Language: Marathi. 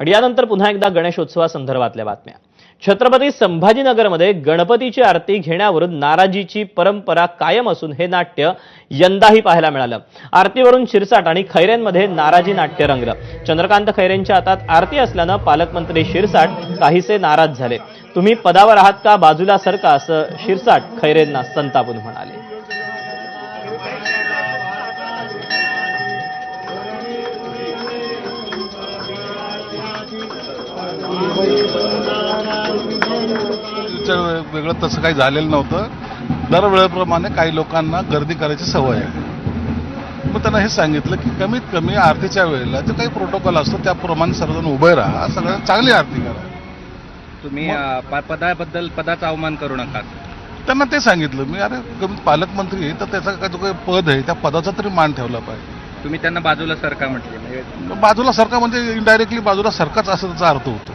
आणि यानंतर पुन्हा एकदा गणेशोत्सवासंदर्भातल्या बातम्या. छत्रपती संभाजीनगरमध्ये गणपतीची आरती घेण्यावरून नाराजीची परंपरा कायम असून हे नाट्य यंदाही पाहायला मिळालं. आरतीवरून शिरसाट आणि खैरेंमध्ये नाराजी नाट्य रंगलं चंद्रकांत खैरेंच्या हातात आरती असल्यानं पालकमंत्री शिरसाट काहीसे नाराज झाले. तुम्ही पदावर आहात का बाजूला सरका? असं शिरसाट खैरेंना संतापून म्हणाले. वेगळं तसं काही झालेलं नव्हतं. दरवेळेप्रमाणे काही लोकांना गर्दी करायची सवय आहे. मग त्यांना हे सांगितलं की कमीत कमी आरतीच्या वेळेला जे काही प्रोटोकॉल असतो त्याप्रमाणे सर्वजण उभे राहा. सगळ्यांना चांगली आरती करा. तुम्ही अ, पदाबद्दल पदाचा अवमान करू नका. त्यांना ते सांगितलं. मी अरे कमी पालकमंत्री आहे तर त्याचा काय जो काही पद आहे त्या पदाचा तरी मान ठेवला पाहिजे. तुम्ही त्यांना बाजूला सरका म्हटले. म्हणजे बाजूला सरका म्हणजे इनडायरेक्टली बाजूला सरकाच असं त्याचा अर्थ होतो.